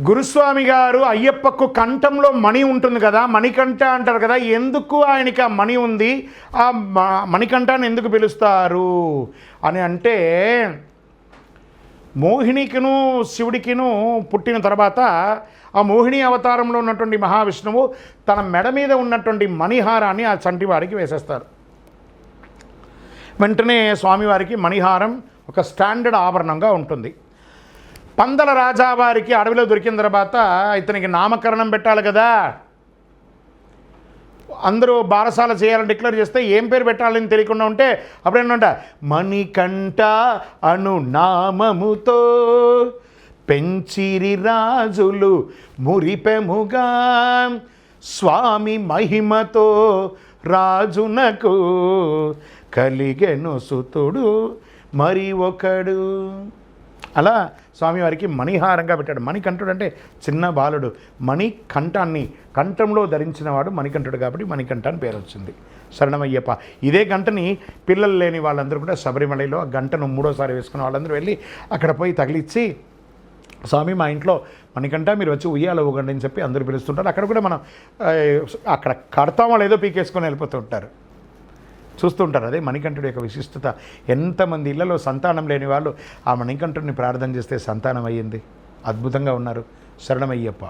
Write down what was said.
గురుస్వామి గారు అయ్యప్పకు కంఠంలో మణి ఉంటుంది కదా మణికంఠ అంటారు కదా ఎందుకు ఆయనకి ఆ మణి ఉంది? ఆ మణికంఠాన్ని ఎందుకు పిలుస్తారు? అని అంటే మోహినికిను శివుడికిను పుట్టిన తర్వాత ఆ మోహిని అవతారంలో ఉన్నటువంటి మహావిష్ణువు తన మెడ మీద ఉన్నటువంటి మణిహారాన్ని ఆ చంటివారికి వేసేస్తారు. వెంటనే స్వామివారికి మణిహారం ఒక స్టాండర్డ్ ఆభరణంగా ఉంటుంది. పందల రాజావారికి అడవిలో దొరికిన తర్వాత ఇతనికి నామకరణం పెట్టాలి కదా. అందరూ బారసాల చేయాలని డిక్లేర్ చేస్తే ఏం పేరు పెట్టాలని తెలియకుండా ఉంటే అప్పుడేంటంట మణికంఠ అను నామముతో పెంచిరి రాజులు మురిపెముగా. స్వామి మహిమతో రాజునకు కలిగెను సుతుడు మరి ఒకడు. అలా స్వామివారికి మణిహారంగా పెట్టాడు. మణికంఠుడు అంటే చిన్న బాలుడు. మణి కంఠాన్ని కంఠంలో ధరించినవాడు మణికంఠుడు కాబట్టి మణికంఠ అని పేరు వచ్చింది. శరణమయ్యప్ప. ఇదే గంటని పిల్లలు లేని వాళ్ళందరూ కూడా శబరిమలలో ఆ గంటను మూడోసారి వేసుకున్న వాళ్ళందరూ వెళ్ళి అక్కడ పోయి తగిలిచ్చి స్వామి మా ఇంట్లో మణికంఠ మీరు వచ్చి ఉయ్యాల ఊగండి అని చెప్పి అందరూ పిలుస్తుంటారు. అక్కడ కూడా మనం అక్కడ కడతామో లేదో పీకేసుకొని వెళ్ళిపోతూ ఉంటారు. చూస్తుంటారు. అదే మణికంఠుడి యొక్క విశిష్టత. ఎంతమంది ఇళ్ళలో సంతానం లేని వాళ్ళు ఆ మణికంఠుడిని ప్రార్థన చేస్తే సంతానం అయ్యింది అద్భుతంగా ఉన్నారు. శరణమయ్యప్ప.